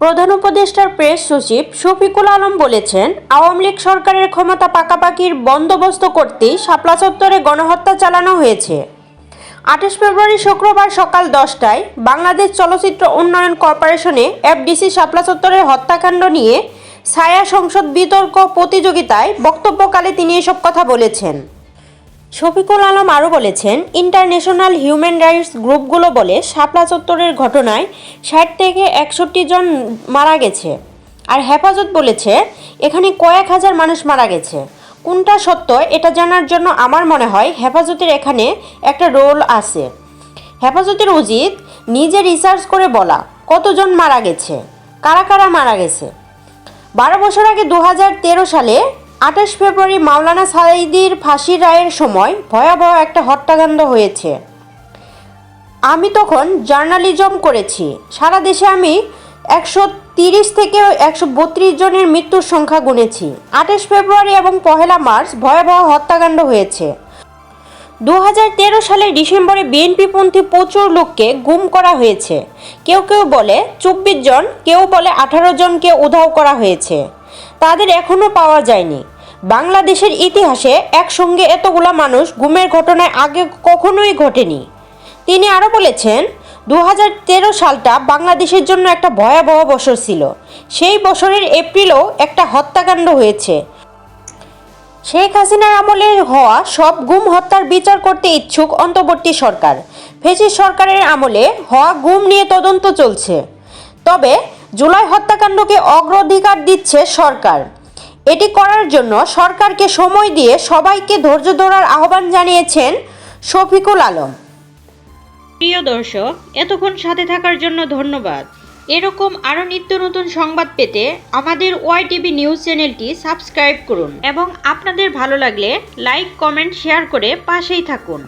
প্রধান উপদেষ্টার প্রেস সচিব শফিকুল আলম বলেছেন, আওয়ামী লীগ সরকারের ক্ষমতা পাকাপাকির বন্দোবস্ত করতেই শাপলা চত্বরে গণহত্যা চালানো হয়েছে। আঠাশ ফেব্রুয়ারি শুক্রবার সকাল দশটায় বাংলাদেশ চলচ্চিত্র উন্নয়ন কর্পোরেশনে এফডিসি শাপলা চত্বরের হত্যাকাণ্ড নিয়ে ছায়া সংসদ বিতর্ক প্রতিযোগিতায় বক্তব্যকালে তিনি এসব কথা বলেছেন। শফিকুল আলম আরও বলেছেন, ইন্টারন্যাশনাল হিউম্যান রাইটস গ্রুপগুলো বলে শাপলা চত্বরের ঘটনায় ষাট থেকে একষট্টি জন মারা গেছে। আর হেফাজত বলেছে, এখানে কয়েক হাজার মানুষ মারা গেছে। কোনটা সত্য এটা জানার জন্য আমার মনে হয় হেফাজতের এখানে একটা রোল আছে। হেফাজতের উচিত নিজে রিসার্চ করে বলা, কতজন মারা গেছে? কারা কারা মারা গেছে? বারো বছর আগে দু হাজার তেরো সালে আঠাশ ফেব্রুয়ারি মাওলানা সাইদির ফাঁসির রায়ের সময় ভয়াবহ একটা হত্যাকাণ্ড হয়েছে। আমি তখন জার্নালিজম করেছি। সারা দেশে আমি একশো তিরিশ থেকে একশো বত্রিশ জনের মৃত্যুর সংখ্যা গুনেছি। আঠাশ ফেব্রুয়ারি এবং পহেলা মার্চ ভয়াবহ হত্যাকাণ্ড হয়েছে। দু হাজার তেরো সালের ডিসেম্বরে বিএনপিপন্থী প্রচুর লোককে গুম করা হয়েছে। কেউ কেউ বলে চব্বিশ জন, কেউ বলে আঠারো জনকে উধাও করা হয়েছে। তাদের এখনও পাওয়া যায়নি। বাংলাদেশের ইতিহাসে একসঙ্গে এতগুলা মানুষ গুমের ঘটনায় আগে কখনোই ঘটেনি। তিনি আরও বলেছেন দু হাজার তেরো সালটা বাংলাদেশের জন্য একটা ভয়াবহ বছর ছিল। সেই বছরের এপ্রিলও একটা হত্যাকাণ্ড হয়েছে। শেখ হাসিনার আমলে হওয়া সব গুম হত্যার বিচার করতে ইচ্ছুক অন্তর্বর্তী সরকার। ফেসিস সরকারের আমলে হওয়া গুম নিয়ে তদন্ত চলছে। তবে জুলাই হত্যাকাণ্ডকে অগ্রাধিকার দিচ্ছে সরকার। এটি করার জন্য সরকারকে সময় দিয়ে সবাইকে ধৈর্য ধরার আহ্বান জানিয়েছেন শফিকুল আলম। প্রিয় দর্শক, এতক্ষণ সাথে থাকার জন্য ধন্যবাদ। এরকম আরও নিত্য নতুন সংবাদ পেতে আমাদের ওয়াই টিভি নিউজ চ্যানেলটি সাবস্ক্রাইব করুন এবং আপনাদের ভালো লাগলে লাইক, কমেন্ট, শেয়ার করে পাশেই থাকুন।